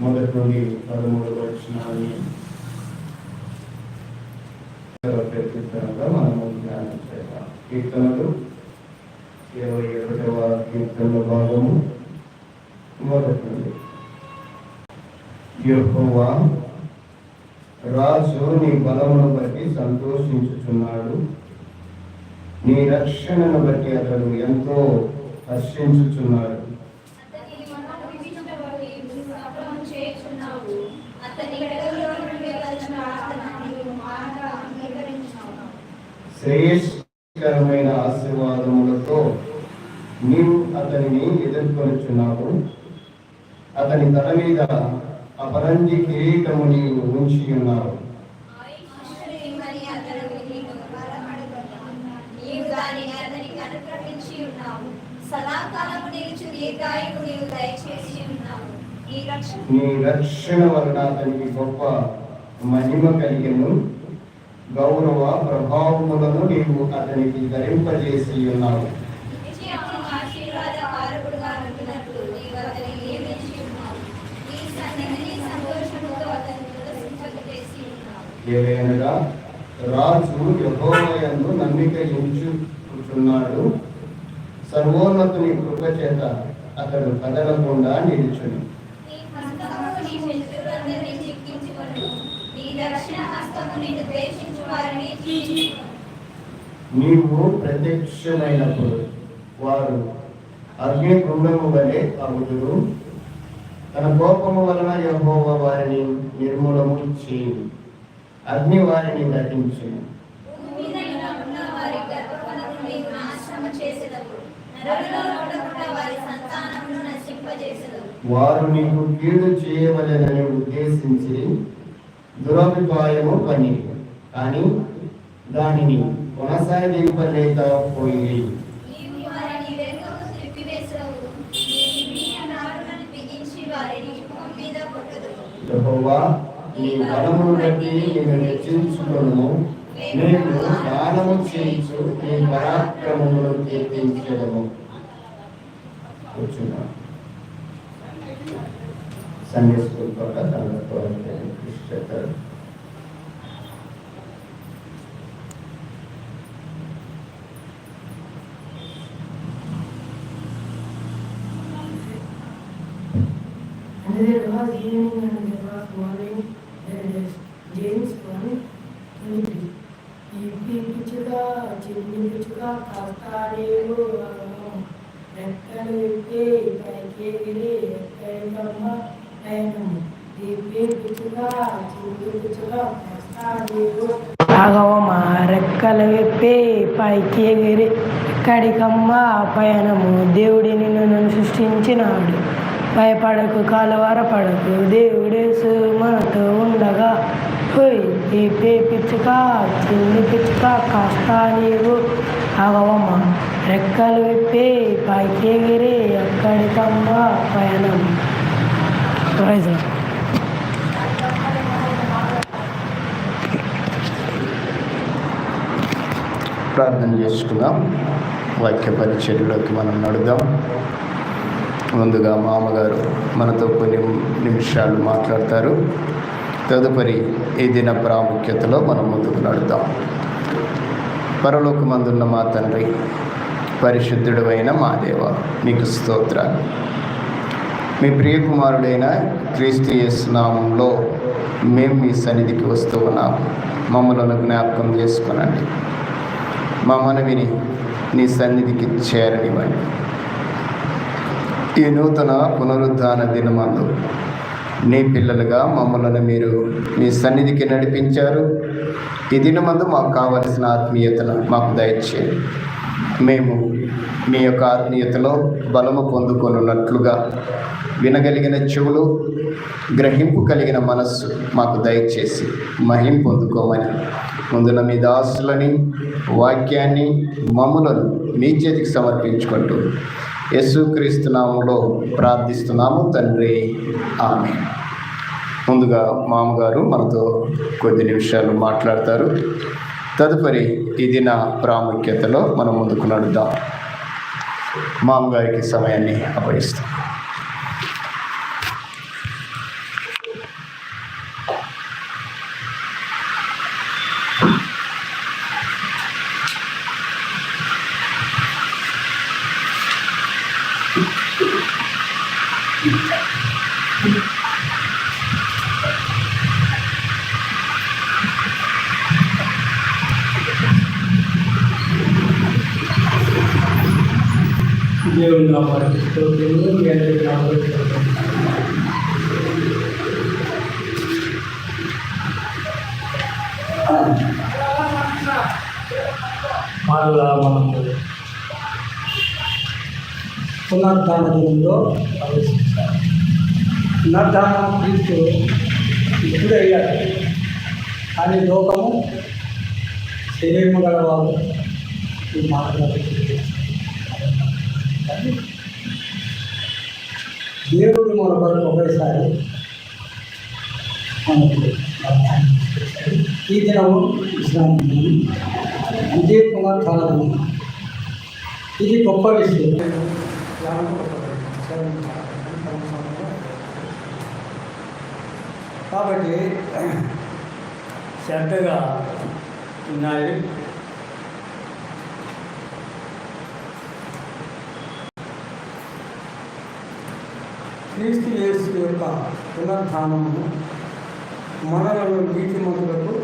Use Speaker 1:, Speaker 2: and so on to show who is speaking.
Speaker 1: మొదటి నుండి పదమూడు వచ్చినాన్ని ప్రత్యుత్తరంగా మనము ధ్యానం చేద్దాం. కీర్తనలు ఇరవై ఒకటవ కీర్తనల భాగము. మొదటి నుండి. యెహోవా రాజు నీ బలమును బట్టి సంతోషించుచున్నాడు. నీ రక్షణను బట్టి అతడు ఎంతో హర్షించుచున్నాడు
Speaker 2: అతని మనోవిష్ట బట్టి సఫలము చేయుచున్నావు. అతని పెదవుల నుండి వచ్చిన ప్రార్థన నీవు మానగా అంగీకరించావు.
Speaker 1: శ్రేయస్కరమైన ఆశీర్వాదములతో నీవు అతనిని ఎదుర్కొనుచున్నావు. అతని తల మీద అపరంజి కిరీటము నీవు ఉంచి ఉన్నావు.
Speaker 2: నీ రక్షణ
Speaker 1: వలన అతనికి గొప్ప మహిమ కలిగను. గౌరవ ప్రభావములను నీవు అతనికి ధరింపజేసి ఉన్నావు. రాజు యహోవయందు నమ్మిక ఎంచుకుంటున్నాడు సర్వోన్నతుని కృప చేత అతడు కదలకుండా నిలుచును
Speaker 2: నీ హస్తము నీ శత్రువులందరినీ చిక్కించుకొనును. నీ దక్షిణ హస్తము నిన్ను ద్వేషించు వారిని చీల్చును.
Speaker 1: నీవు ప్రత్యక్షమైనప్పుడు వారు అగ్ని కుండము వలె అగుదురు తన కోపము వలన యహోవ వారిని నిర్మూలము చేయు అగ్ని వారిని
Speaker 2: నశింపజేసెదవు.
Speaker 1: వారు నీకు కీడు చేయవలెనని ఉద్దేశించి దురభిప్రాయము పని. కానీ దానిని కొనసాగింపలేకపోయి
Speaker 2: నీవు వారిని వెనుకకు త్రిప్పివేసెదవు. నీ దివ్య నారులను బిగించి వారిని భూమి మీద కొట్టుదువు.
Speaker 1: యెహోవా నీ బలమును బట్టి నేను హెచ్చించుకొను నేను స్నానము చేయించు నీ పరాక్రమమును కీర్తించడము కూర్చున్నా సండే స్కూల్ తోట దాంట్లో కృషి చేస్తారు
Speaker 3: And there was evening and there was morning, there is James 1, 23. ఇప్పి పిచ్చుగా చిన్ని పిచ్చుగా కాస్తాడేవు రెక్కలు విప్పి పైకి ఎగిరి ఎక్కడికమ్మ పయనము రెక్కలు విప్పి పైకి ఎగిరి ఎక్కడికమ్మ పయనము? దేవుడి నిన్ను నన్ను సృష్టించినాడు. భయపడకు కాలువార పడకు దేవుడేసు మనతో ఉండగా హోయ్ ఈ పే పిచ్చుక చిన్ని పిచ్చుక కాస్త నీవు. అగవమ్మ రెక్కలు విప్పి పైకి ఎగిరి ఎక్కడికమ్మ పయనము? ప్రైజ్
Speaker 1: ప్రార్థన చేసుకుందాం. వాక్య పరిచర్యలోకి మనం నడుదాం ముందుగా మామగారు మనతో కొన్ని నిమిషాలు మాట్లాడతారు. తదుపరి ఈ దిన ప్రాముఖ్యతలో మనం ముందుకు నడుద్దాం. పరలోకమందున్న మా తండ్రి పరిశుద్ధుడు మా దేవ నీకు స్తోత్రాలు. మీ ప్రియకుమారుడైన క్రీస్తు యేసు నామంలో మేము మీ సన్నిధికి వస్తూ ఉన్నాం. మమ్మలను జ్ఞాపకం చేసుకునండి. మా మనవిని నీ సన్నిధికి చేరనివ్వండి. ఈ నూతన పునరుద్ధాన దినమందు నీ పిల్లలుగా మమ్మల్ని మీరు మీ సన్నిధికి నడిపించారు. ఈ దినమందు మాకు కావలసిన ఆత్మీయతను మాకు దయచేయండి. మేము మీ యొక్క ఆత్మీయతలో బలము పొందుకొనున్నట్లుగా వినగలిగిన చెవులు గ్రహింపు కలిగిన మనస్సు మాకు దయచేసి మహిం పొందుకోమని. ముందున మీ దాసులని వాక్యాన్ని మమ్ములను మీ చేతికి సమర్పించుకుంటూ యశుక్రీస్తునామంలో ప్రార్థిస్తున్నాము తండ్రి. ఆమె ముందుగా మామగారు మనతో కొద్ది నిమిషాలు మాట్లాడతారు. తదుపరి ఈ దిన ప్రాముఖ్యతలో మనం ముందుకు నడుద్దాం. మామగారికి సమయాన్ని అప్పగిస్తాం.
Speaker 4: దేవుని నామానికి స్తోత్రములు, మీ అందరికీ నా మరలా మనము దినంలో ప్రవేశించాలి పునరుద్ధానం క్రీస్తు ఇప్పుడు అయ్యాడు. కానీ లోకము శరీరము గలవారు ఈ మాటలు దేవుడు మన కొరకు ఒకేసారి మనకు ఈ దినము విశ్రాంతి. దినం. విజయ్ కుమార్ కాలము. ఇది గొప్ప విషయం. కాబట్టి శ్రద్ధగా ఉన్నాయి క్రీస్తు యేసు యొక్క పునర్ధానము మనలను నీతిమంతులకు